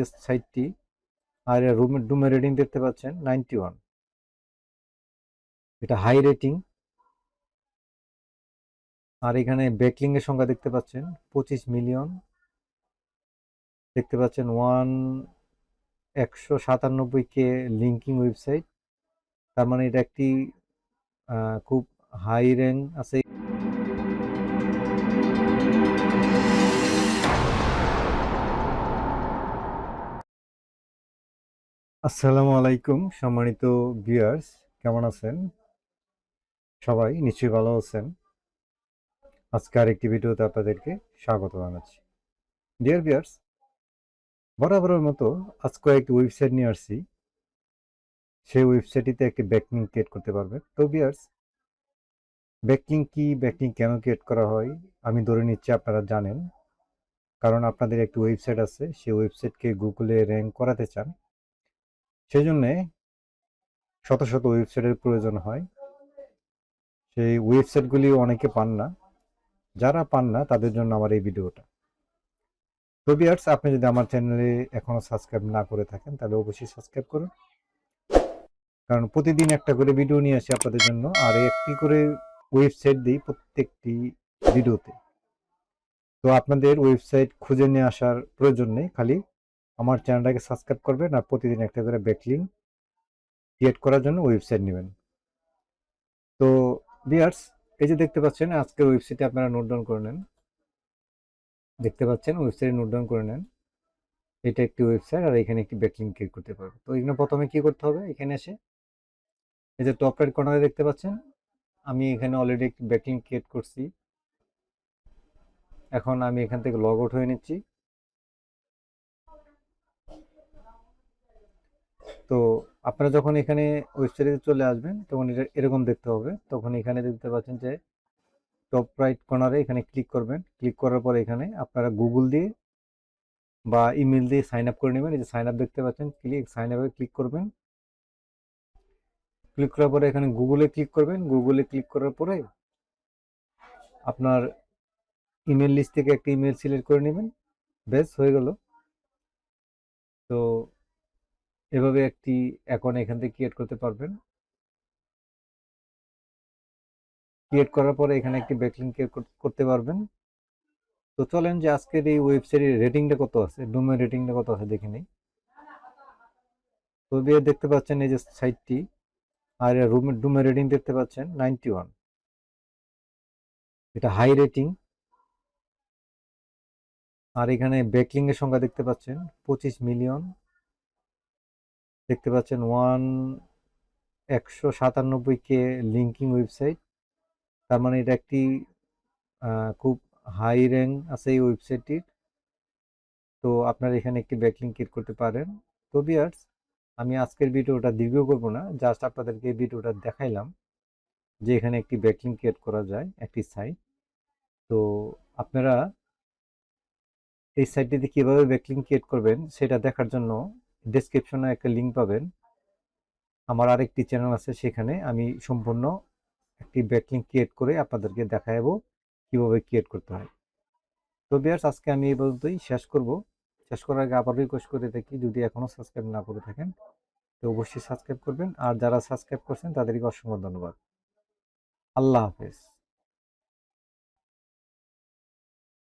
যে সাইটটি, আর রুম রুমের রেটিং দেখতে পাচ্ছেন নাইনটি ওয়ান এটা হাই রেটিং আর এখানে ব্যাকলিং এর সংখ্যা দেখতে পাচ্ছেন পঁচিশ মিলিয়ন দেখতে পাচ্ছেন ওয়ান একশো সাতানব্বই কে লিঙ্কিং ওয়েবসাইট তার মানে এটা একটি খুব হাই র্যাঙ্ক আছে। আসসালামু আলাইকুম, সম্মানিত ভিউয়ার্স কেমন আছেন? সবাই নিশ্চয়ই ভালো আছেন। আজকে আরেকটি ভিডিওতে আপনাদেরকে স্বাগত জানাচ্ছি। ডিয়ার ভিউয়ার্স বরাবরের মতো আজকে একটি ওয়েবসাইট নিয়ে আসছি। সেই ওয়েবসাইটটিতে একটি ব্যাকলিং ক্রিয়েট করতে পারবেন। তো ভিউয়ার্স ব্যাকলিং কি ব্যাকলিং কেন ক্রিয়েট করা হয়, আমি ধরে নিচ্ছি আপনারা জানেন। কারণ আপনাদের একটি ওয়েবসাইট আছে, সেই ওয়েবসাইটকে গুগলে র্যাঙ্ক করাতে চান। সেই জন্যে শত শত ওয়েবসাইটের প্রয়োজন হয়। সেই ওয়েবসাইটগুলি অনেকে পান না। যারা পান না, তাদের জন্য আমার এই ভিডিওটা। তো বিয়ার্স আপনি যদি আমার চ্যানেলে এখনও সাবস্ক্রাইব না করে থাকেন, তাহলে অবশ্যই সাবস্ক্রাইব করুন। কারণ প্রতিদিন একটা করে ভিডিও নিয়ে আসি আপনাদের জন্য, আর একটি করে ওয়েবসাইট দিই প্রত্যেকটি ভিডিওতে। তো আপনাদের ওয়েবসাইট খুঁজে নিয়ে আসার প্রয়োজন নেই, খালি আমার চ্যানেলটাকে সাবস্ক্রাইব করবেন আর প্রতিদিন একটা করে ব্যাকলিং ক্রিয়েট করার জন্য ওয়েবসাইট নেবেন। তো বিয়ার্স এই যে দেখতে পাচ্ছেন, আজকের ওয়েবসাইটে আপনারা নোট ডাউন করে নেন। দেখতে পাচ্ছেন ওয়েবসাইটে নোট ডাউন করে নেন। এটা একটি ওয়েবসাইট আর এখানে একটি ব্যাকলিং ক্রিয়েট করতে পারবে। তো এখানে প্রথমে কি করতে হবে? এখানে এসে এই যে টপ রাইট কর্নারে দেখতে পাচ্ছেন, আমি এখানে অলরেডি একটি ব্যাকলিং ক্রিয়েট করছি। এখন আমি এখান থেকে লগ আউট হয়ে নিচ্ছি। তো আপনারা যখন এখানে ওয়েবসাইটে চলে আসবেন, তখন এটা এরকম দেখতে হবে। তখন এখানে দেখতে পাচ্ছেন যে টপ রাইট কর্নারে এখানে ক্লিক করবেন। ক্লিক করার পরে এখানে আপনারা গুগল দিয়ে বা ইমেল দিয়ে সাইন আপ করে নেবেন। এই যে সাইন আপ দেখতে পাচ্ছেন ক্লিক সাইন আপে ক্লিক করবেন। ক্লিক করার পরে এখানে গুগলে ক্লিক করবেন। গুগলে ক্লিক করার পরে আপনার ইমেল লিস্ট থেকে একটা ইমেল সিলেক্ট করে নেবেন। বেশ হয়ে গেল। তো এভাবে একটি অ্যাকাউন্ট এখান থেকে ক্রিয়েট করতে পারবেন। ক্রিয়েট করার পরে এখানে একটি ব্যাকলিং করতে পারবেন। তো চলেন যে আজকের এই ওয়েবসাইটের রেটিংটা কত আছে? ডোমের রেটিংটা কত আছে দেখে নেই। তো বিয়ে দেখতে পাচ্ছেন এই যে সাইটটি আর রুমের ডোমের রেটিং দেখতে পাচ্ছেন নাইনটি ওয়ান এটা হাই রেটিং আর এখানে ব্যাকলিং এর সংখ্যা দেখতে পাচ্ছেন পঁচিশ মিলিয়ন দেখতে পাচ্ছেন ওয়ান একশো সাতানব্বই কে লিঙ্কিং ওয়েবসাইট। তার মানে এটা একটি খুব হাই র্যাঙ্ক আছে এই ওয়েবসাইটটির। তো আপনারা এখানে একটি ব্যাকলিং ক্রিয়েট করতে পারেন। তো বিয়ার্স আমি আজকের ভিডিওটা দীর্ঘ করব না, জাস্ট আপনাদেরকে এই ভিডিওটা দেখাইলাম যে এখানে একটি ব্যাকলিং ক্রিয়েট করা যায়, একটি সাইট। তো আপনারা এই সাইটটিতে কীভাবে ব্যাকলিং ক্রিয়েট করবেন সেটা দেখার জন্য ডেসক্রিপশনে একটা লিঙ্ক পাবেন। আমার আরেকটি চ্যানেল আছে সেখানে আমি সম্পূর্ণ একটি ব্যাকলিং ক্রিয়েট করে আপনাদেরকে দেখাবো কীভাবে ক্রিয়েট করতে হয়। তো বিয়ার্স আজকে আমি এই পর্যন্তই শেষ করব। শেষ করার আগে আবার রিকোয়েস্ট করে থাকি, যদি এখনও সাবস্ক্রাইব না করে থাকেন, তো অবশ্যই সাবস্ক্রাইব করবেন। আর যারা সাবস্ক্রাইব করছেন, তাদেরকে অসংখ্য ধন্যবাদ। আল্লাহ হাফেজ।